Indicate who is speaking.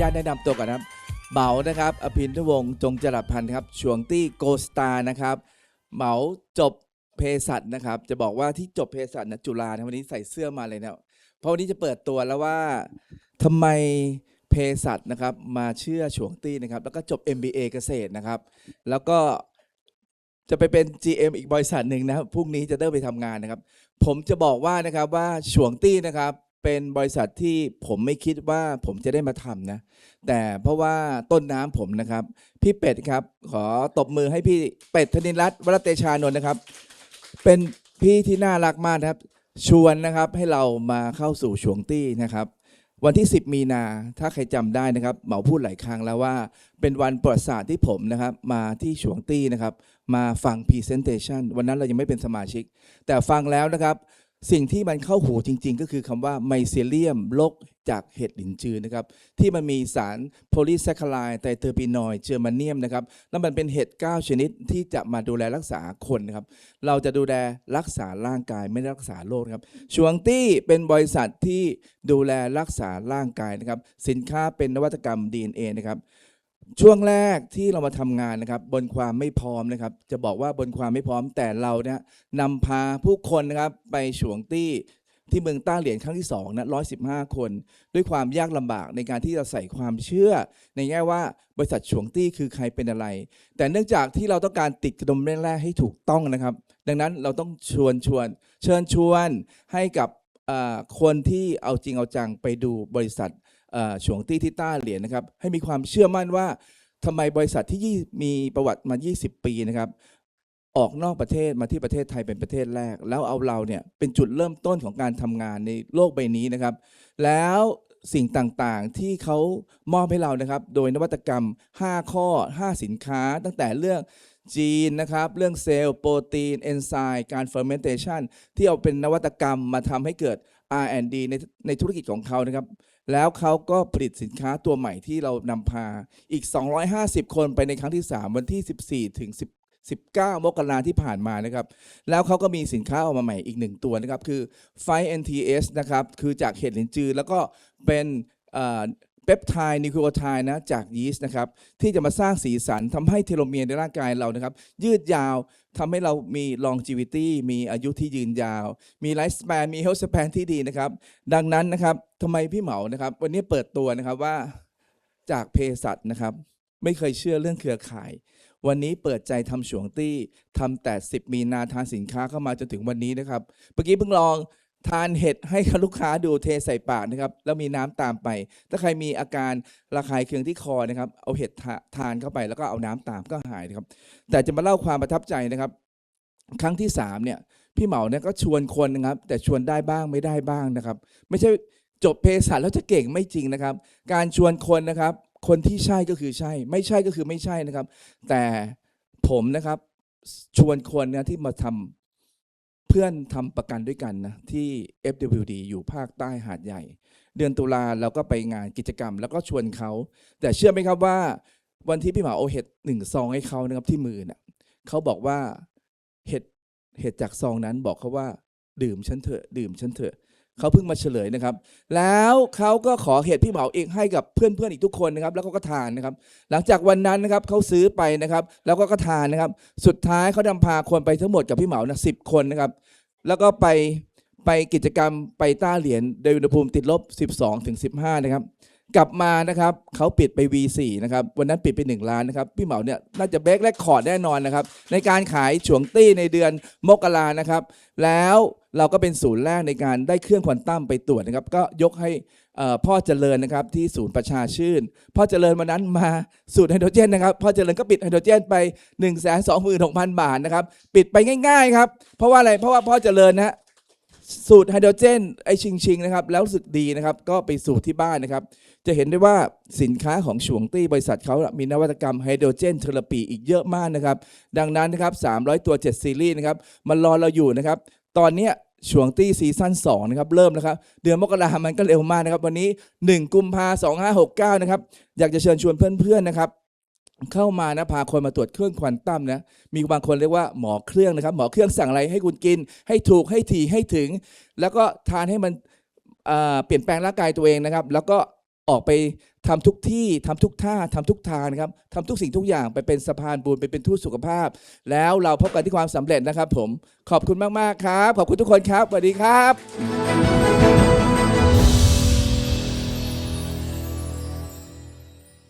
Speaker 1: ญาตแนะนำตัวก่อนนะครับเหมานะครับอภินทวงศ์จงจรัสพันธ์ครับช่วงตี้โกสตานะครับเหมาจบเภสัชนะครับ จะบอกว่าที่จบเภสัชนะจุฬานะวันนี้ใส่เสื้อมาเลยนะเพราะวันนี้จะเปิดตัวแล้วว่าทำไมเภสัชนะครับมาเชื่อช่วงตี้นะครับ แล้วก็จบ MBA เกษตรนะครับ แล้วก็จะไปเป็น GM อีกบริษัทหนึ่งนะครับพรุ่งนี้จะเริ่มไปทำงานนะครับ ผมจะบอกว่านะครับว่าช่วงตี้นะครับ เป็นบริษัทที่ผมไม่คิดว่าผมจะได้มาทำนะ แต่เพราะว่าต้นน้ำผมนะครับ พี่เป็ดครับ ขอตบมือให้พี่เป็ดธนินรัตน์วรเตชานนท์นะครับ เป็นพี่ที่น่ารักมากนะครับ ชวนนะครับให้เรามาเข้าสู่ช่วงตี้นะครับ วันที่ 10 มีนาถ้าใครจำได้นะครับ เหมาพูดหลายครั้งแล้วว่า เป็นวันประวัติศาสตร์ที่ผมนะครับ มาที่ช่วงตี้นะครับ มาฟังพรีเซนเตชันวันนั้นเรายังไม่เป็นสมาชิก แต่ฟังแล้วนะครับ สิ่งที่มันเข้าหูจริง ๆ ก็คือคำว่าไมเซเลียมโรคจากเห็ดหลินจือนะครับ ที่มันมีสารโพลีแซคคาไลด์ไตเตอร์ปีนอยด์เจอร์มาเนียมนะครับ แล้วมันเป็นเห็ด 9 ชนิดที่จะมาดูแลรักษาคนนะครับ เราจะดูแลรักษาร่างกายไม่ได้รักษาโรคครับชวงตี้เป็นบริษัทที่ดูแลรักษาร่างกายนะครับ สินค้าเป็นนวัตกรรม DNA นะครับ ช่วงแรกที่เรามาทำงานนะครับ บนความไม่พร้อมนะครับ จะบอกว่าบนความไม่พร้อมแต่เราเนี่ยนำพาผู้คนนะครับไปฉวงตี้ที่เมืองต้าเหรียญครั้งที่สองนะร้อยสิบห้าคน ด้วยความยากลำบากในการที่จะใส่ความเชื่อ ในแง่ว่าบริษัทฉวงตี้คือใครเป็นอะไร แต่เนื่องจากที่เราต้องการติดกระดมแรกให้ถูกต้องนะครับ ดังนั้นเราต้องชวนชวน เชิญชวนให้กับเอ่อคนที่เอาจริงเอาจังไปดูบริษัท ฉวงตี้ที่ต้าเหรียญนะครับ ให้มีความเชื่อมั่นว่าทำไมบริษัทที่มีประวัติมา 20 ปีนะครับ ออกนอกประเทศมาที่ประเทศไทยเป็นประเทศแรก แล้วเอาเราเนี่ยเป็นจุดเริ่มต้นของการทำงานในโลกใบนี้นะครับ แล้วสิ่งต่างๆที่เขามอบให้เรานะครับ โดยนวัตกรรม 5 ข้อ 5 สินค้า ตั้งแต่เรื่องจีนนะครับ เรื่องเซลล์โปรตีน เอนไซม์การเฟอร์เมนเทชันที่เอาเป็นนวัตกรรมมาทำให้เกิด R&D ในในธุรกิจของเขานะครับ แล้วเขาก็ผลิตสินค้าตัวใหม่ที่เรานำพาอีก 250 คนไปในครั้งที่ 3 วันที่ 14 ถึง 10 19 มกราที่ผ่านมานะครับ แล้วเขาก็มีสินค้าออกมาใหม่อีกหนึ่งตัวนะครับ คือไฟ NTS นะครับ คือจากเห็ดหลินจือ แล้วก็เป็น เปปไทด์นิโคไทด์นะจากยีสต์นะครับที่จะมาสร้างสีสันทำให้เทโลเมียร์ในร่างกายเรานะครับ ยืดยาวทำให้เรามี longevity มีอายุที่ยืนยาว มีไลฟ์ส p ป n มี health span ที่ดีนะครับ ดังนั้นนะครับทำไมพี่เหมานะครับ วันนี้เปิดตัวนะครับว่าจากเภสัชนะครับ ไม่เคยเชื่อเรื่องเครือข่าย วันนี้เปิดใจทำฉวงตี้ทำแต่ 10 มีนาทานสินค้าเข้ามาจนถึงวันนี้นะครับเมื่อกี้เพิ่งลอง ทานเห็ดให้ลูกค้าดูเทใส่ปากนะครับแล้วมีน้ำตามไป ถ้าใครมีอาการระคายเคืองที่คอนะครับ เอาเห็ดทานเข้าไปแล้วก็เอาน้ำตามก็หายนะครับ แต่จะมาเล่าความประทับใจนะครับ ครั้งที่สามเนี่ยพี่เหมาเนี่ยก็ชวนคนนะครับ แต่ชวนได้บ้างไม่ได้บ้างนะครับ ไม่ใช่จบเภสัชแล้วจะเก่งไม่จริงนะครับ การชวนคนนะครับ คนที่ใช่ก็คือใช่ ไม่ใช่ก็คือไม่ใช่นะครับ แต่ผมนะครับชวนคนนะที่มาทำ เพื่อนทำประกันด้วยกันนะที่ FWD อยู่ภาคใต้หาดใหญ่ เดือนตุลาเราก็ไปงานกิจกรรม แล้วก็ชวนเขา แต่เชื่อไหมครับว่า วันที่พี่หมาเอาเห็ดหนึ่งซองให้เขานะครับที่มือน่ะเขาบอกว่าเห็ดเห็ดจากซองนั้นบอกเขาว่า ดื่มฉันเถอะดื่มฉันเถอะ เขาเพิ่งมาเฉลยนะครับ แล้วเขาก็ขอเห็ดพี่เหมาเองให้กับเพื่อนๆอีกทุกคนนะครับ แล้วเขาก็ทานนะครับ หลังจากวันนั้นนะครับเขาซื้อไปนะครับ แล้วก็ก็ทานนะครับ สุดท้ายเขานำพาคนไปทั้งหมดกับพี่เหมานะสิบคนนะครับ แล้วก็ไปไปกิจกรรมไปต้าเหรียญโดยอุณหภูมิติดลบ 12ถึง15 นะครับ กลับมานะครับเขาปิดไป V4 นะครับวันนั้นปิดไป 1 ล้านนะครับพี่เหมาเนี่ยน่าจะเบรกและคอร์ดแน่นอนนะครับในการขายฉวงตี้ในเดือนมกรานะครับแล้วเราก็เป็นศูนย์แรกในการได้เครื่องควอนตัมไปตรวจนะครับก็ยกให้พ่อเจริญนะครับที่ศูนย์ประชาชื่น พ่อเจริญวันนั้นมาสูตรไฮโดรเจนนะครับพ่อเจริญก็ปิดไฮโดรเจนไป 1 2 6 0 0 0 บาทนะครับปิดไปง่ายๆครับเพราะว่าอะไรเพราะว่าพ่อเจริญนะฮะ สูตรไฮโดรเจนไอชิงชิงนะครับแล้วรู้สึกดีนะครับก็ไปสูตรที่บ้านนะครับ จะเห็นได้ว่าสินค้าของฉวงตี้บริษัทเขามีนวัตกรรมไฮโดรเจนเทอราปีอีกเยอะมากนะครับ ดังนั้นนะครับ 300 ตัว 7 ซีรีส์นะครับมันรอเราอยู่นะครับ ตอนเนี้ยฉวงตี้ซีซั่น2นะครับเริ่มแล้วครับ เดือนมกราคมมันก็เร็วมากนะครับ วันนี้ 1 กุมภาสองห้าหกเก้านะครับ อยากจะเชิญชวนเพื่อนๆนะครับ เข้ามานะพาคนมาตรวจเครื่องควอนตัมนะมีบางคนเรียกว่าหมอเครื่องนะครับ หมอเครื่องสั่งอะไรให้คุณกิน ให้ถูกให้ถี่ให้ถึง แล้วก็ทานให้มันเปลี่ยนแปลงร่างกายตัวเองนะครับ แล้วก็ออกไปทำทุกที่ทำทุกท่าทำทุกทางนะครับทำทุกสิ่งทุกอย่างไปเป็นสะพานบุญไปเป็นทูตสุขภาพ แล้วเราพบกันที่ความสำเร็จนะครับ ผมขอบคุณมากๆครับ ขอบคุณทุกคนครับสวัสดีครับ